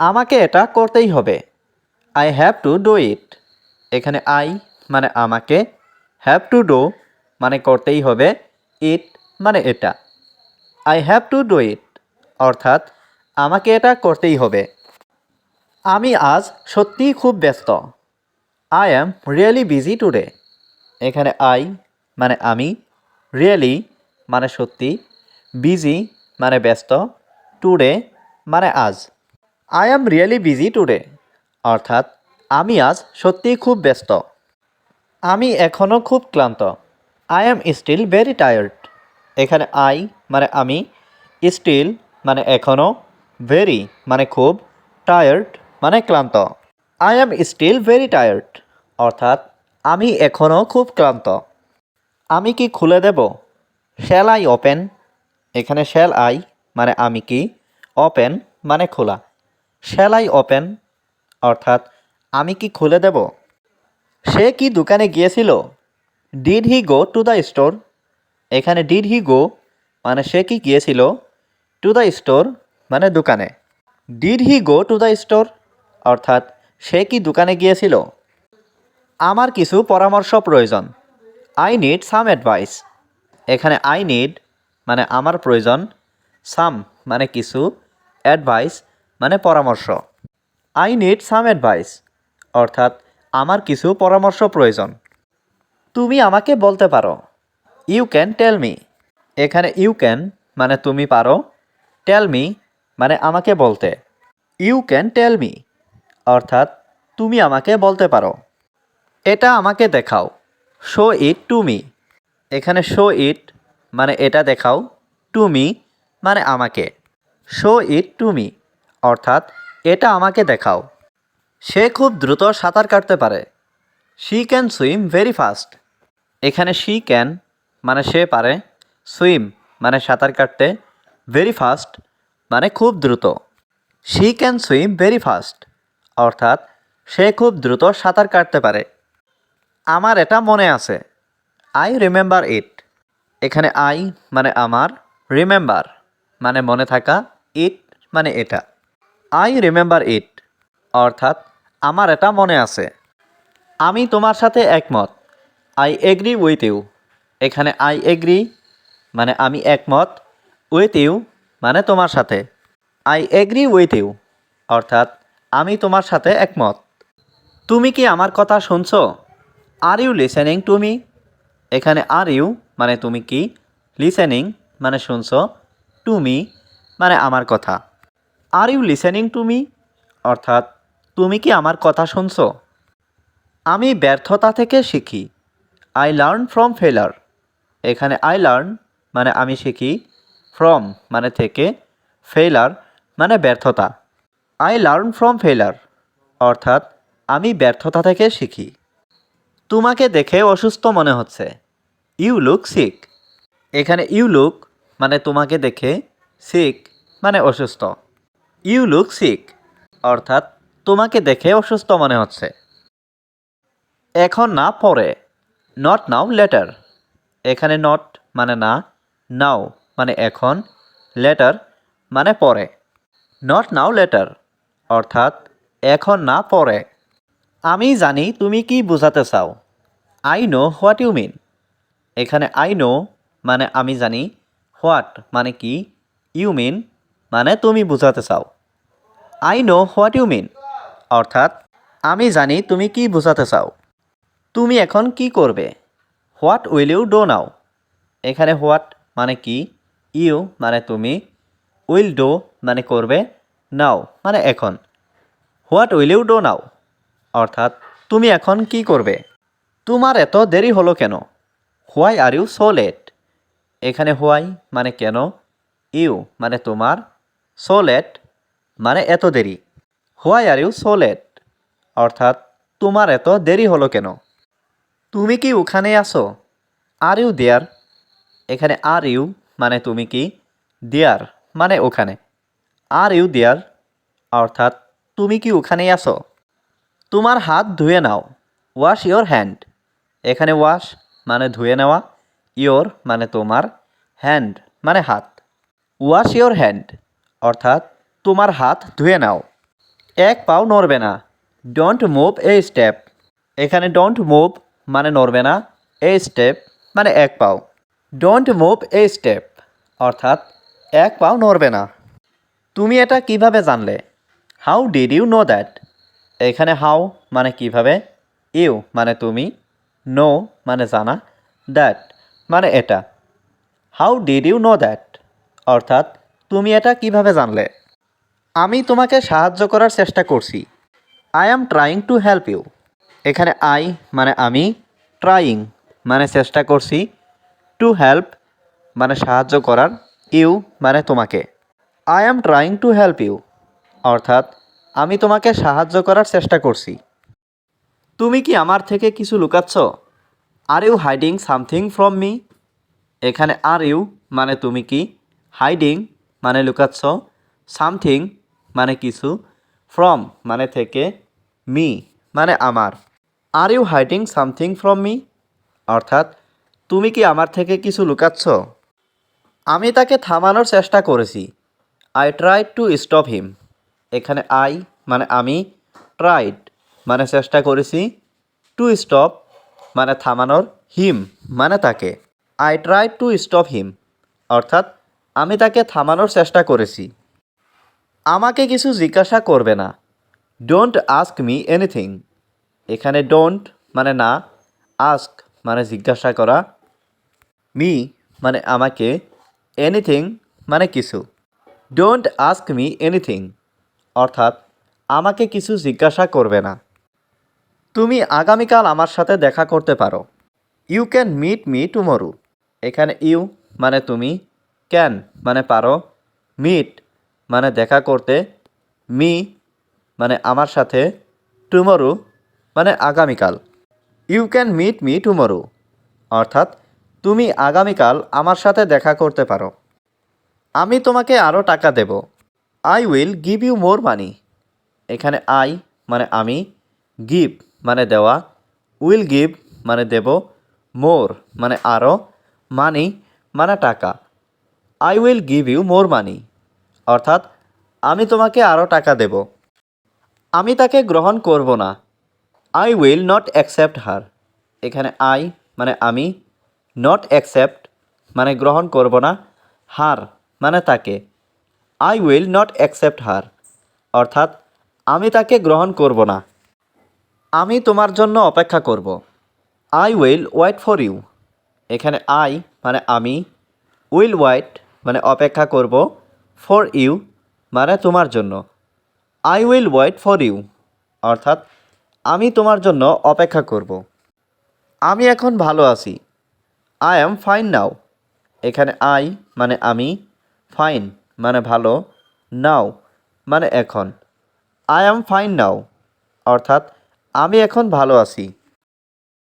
আমাকে এটা করতেই হবে। I have to do it এখানে আই মানে আমাকে হ্যাভ টু ডু মানে করতেই হবে ইট মানে এটা। I have to do it অর্থাৎ আমাকে এটা করতেই হবে। আমি আজ সত্যিই খুব ব্যস্ত। I am really busy today এখানে আই মানে আমি রিয়েলি মানে সত্যি বিজি মানে ব্যস্ত টুডে মানে আজ। I am really busy today অর্থাৎ, আমি আজ সত্যিই খুব ব্যস্ত। আমি এখনও খুব ক্লান্ত। I am still very tired এখানে আই মানে আমি স্টিল মানে এখনও ভেরি মানে খুব টায়ার্ড মানে ক্লান্ত। I am still very tired অর্থাৎ, আমি এখনও খুব ক্লান্ত। আমি কি খুলে দেব? শ্যাল আই ওপেন এখানে শ্যাল আই মানে আমি কি? ওপেন মানে খোলা। আই ওপেন অর্থাৎ আমি কি খুলে দেব? সে কি দোকানে গিয়েছিল? Did he go to the store এখানে ডিড হি গো মানে সে কি গিয়েছিল? টু দ্য স্টোর মানে দোকানে। Did he go to the store অর্থাৎ সে কি দোকানে গিয়েছিল? আমার কিছু পরামর্শ প্রয়োজন। আই নিড সাম অ্যাডভাইস এখানে আই নিড মানে আমার প্রয়োজন। সাম মানে কিছু অ্যাডভাইস মানে পরামর্শ। আই নিড সাম অ্যাডভাইস অর্থাৎ আমার কিছু পরামর্শ প্রয়োজন। তুমি আমাকে বলতে পারো ইউ ক্যান টেল মি এখানে ইউ ক্যান মানে তুমি পারো টেল মি মানে আমাকে বলতে। ইউ ক্যান টেল মি অর্থাৎ তুমি আমাকে বলতে পারো। এটা আমাকে দেখাও শো ইট টু মি এখানে শো ইট মানে এটা দেখাও টু মি মানে আমাকে। শো ইট টু মি অর্থাৎ এটা আমাকে দেখাও। সে খুব দ্রুত সাঁতার কাটতে পারে। She can swim very fast এখানে শি ক্যান মানে সে পারে। সুইম মানে সাঁতার কাটতে ভেরি ফাস্ট মানে খুব দ্রুত। She can swim very fast অর্থাৎ সে খুব দ্রুত সাঁতার কাটতে পারে। আমার এটা মনে আছে। আই রিমেম্বার ইট এখানে আই মানে আমার রিমেম্বার মানে মনে থাকা ইট মানে এটা। I remember it. অর্থাৎ, আমার এটা মনে আছে। আমি তোমার সাথে একমত। I agree with you. এখানে আই এগ্রি মানে আমি একমত। উইথ ইউ মানে তোমার সাথে। I agree with you. অর্থাৎ, আমি তোমার সাথে একমত। তুমি কি আমার কথা শুনছো? Are you listening to me এখানে আর ইউ মানে তুমি কি? লিসেনিং মানে শুনছো। টু মি মানে আমার কথা। Are you listening to me অর্থাৎ, তুমি কি আমার কথা শুনছো? আমি ব্যর্থতা থেকে শিখি। আই লার্ন ফ্রম ফেলার এখানে আই লার্ন মানে আমি শিখি। ফ্রম মানে থেকে। ফেলার মানে ব্যর্থতা। আই লার্ন ফ্রম ফেলার অর্থাৎ, আমি ব্যর্থতা থেকে শিখি। তোমাকে দেখে অসুস্থ মনে হচ্ছে। ইউ লুক সিক এখানে ইউ লুক মানে তোমাকে দেখে। সিক মানে অসুস্থ। ইউ লুক সিক অর্থাৎ, তোমাকে দেখে অসুস্থ মনে হচ্ছে। এখন না, পরে। নট নাও লেটার এখানে নট মানে না নাও মানে এখন লেটার মানে পরে। নট নাও লেটার অর্থাৎ, এখন না, পরে। আমি জানি তুমি কি বোঝাতে চাও। I know what you mean এখানে আই নো মানে আমি জানি হোয়াট মানে কি ইউ মিন মানে তুমি বোঝাতে চাও। I know what you mean অর্থাৎ, আমি জানি তুমি কি বোঝাতে চাও। তুমি এখন কি করবে? What will you do now এখানে হোয়াট মানে কি? ইউ মানে তুমি। উইল ডো মানে করবে। নাও মানে এখন। What will you do now অর্থাৎ, তুমি এখন কি করবে? তোমার এত দেরি হলো কেন? Why are you so late এখানে হোয়াই মানে কেন? ইউ মানে তোমার। সো লেট মানে এত দেরি। Why are you so late অর্থাৎ, তোমার এত দেরি হলো কেন? তুমি কি ওখানে আসো আর ইউ দেয়ার এখানে আর ইউ মানে তুমি কি? দেয়ার মানে ওখানে। আর ইউ দেয়ার অর্থাৎ, তুমি কি ওখানেই আসো তোমার হাত ধুয়ে নাও। ওয়াশ ইয়োর হ্যান্ড এখানে ওয়াশ মানে ধুয়ে নেওয়া। ইয়োর মানে তোমার হ্যান্ড মানে হাত। ওয়াশ ইয়োর হ্যান্ড অর্থাৎ তোমার হাত ধুয়ে নাও। এক পাও নড়বে না। ডোন্ট মুভ এ স্টেপ এখানে ডোন্ট মুভ মানে নড়বে না এ স্টেপ মানে এক পাও। ডোন্ট মুভ এ স্টেপ অর্থাৎ এক পাও নড়বে না। তুমি এটা কীভাবে জানলে? How did you know that এখানে হাউ মানে কীভাবে? ইউ মানে তুমি। নো মানে জানা। দ্যাট মানে এটা। How did you know that অর্থাৎ তুমি এটা কীভাবে জানলে? আমি তোমাকে সাহায্য করার চেষ্টা করছি। I am trying to help you এখানে আই মানে আমি ট্রাইং মানে চেষ্টা করছি। টু হেল্প মানে সাহায্য করার। ইউ মানে তোমাকে। I am trying to help you অর্থাৎ আমি তোমাকে সাহায্য করার চেষ্টা করছি। তুমি কি আমার থেকে কিছু লুকাচ্ছ? Are you hiding something from me এখানে আর ইউ মানে তুমি কি? হাইডিং মানে লুকাচ্ছ। সামথিং মানে কিছু। ফ্রম মানে থেকে মি মানে আমার। Are you hiding something from me? অর্থাৎ, তুমি কি আমার থেকে কিছু লুকাচ্ছ? আমি তাকে থামানোর চেষ্টা করেছি। I try to stop him. এখানে আই মানে আমি। ট্রাইড মানে চেষ্টা করেছি। টু স্টপ মানে থামানোর হিম মানে তাকে। I try to stop him. অর্থাৎ আমি তাকে থামানোর চেষ্টা করেছি। আমাকে কিছু জিজ্ঞাসা করবে না। ডোন্ট আস্ক মি এনিথিং এখানে ডোন্ট মানে না আস্ক মানে জিজ্ঞাসা করা। মি মানে আমাকে এনিথিং মানে কিছু। ডোন্ট আস্ক মি এনিথিং অর্থাৎ, আমাকে কিছু জিজ্ঞাসা করবে না। তুমি আগামীকাল আমার সাথে দেখা করতে পারো। You can meet me tomorrow এখানে ইউ মানে তুমি। ক্যান মানে পারো। মিট মানে দেখা করতে। মি মানে আমার সাথে। টুমরু মানে আগামীকাল। You can meet me tomorrow অর্থাৎ তুমি আগামীকাল আমার সাথে দেখা করতে পারো। আমি তোমাকে আরও টাকা দেব। I will give you more money এখানে আই মানে আমি। গিভ মানে দেওয়া। উইল গিভ মানে দেব। মোর মানে আরও মানি মানে টাকা। I will give you more money অর্থাৎ, আমি তোমাকে আরও টাকা দেব। আমি তাকে গ্রহণ করব না। I will not accept her এখানে আই মানে আমি নট অ্যাকসেপ্ট মানে গ্রহণ করব না। হার মানে তাকে। I will not accept her অর্থাৎ, আমি তাকে গ্রহণ করব না। আমি তোমার জন্য অপেক্ষা করব। I will wait for you এখানে আই মানে আমি উইল ওয়েট মানে অপেক্ষা করব ফর ইউ মানে তোমার জন্য। I will wait for you অর্থাৎ আমি তোমার জন্য অপেক্ষা করব। আমি এখন ভালো আছি। আই অ্যাম ফাইন নাও এখানে আই মানে আমি ফাইন মানে ভালো নাও মানে এখন। আই অ্যাম ফাইন নাও অর্থাৎ আমি এখন ভালো আছি।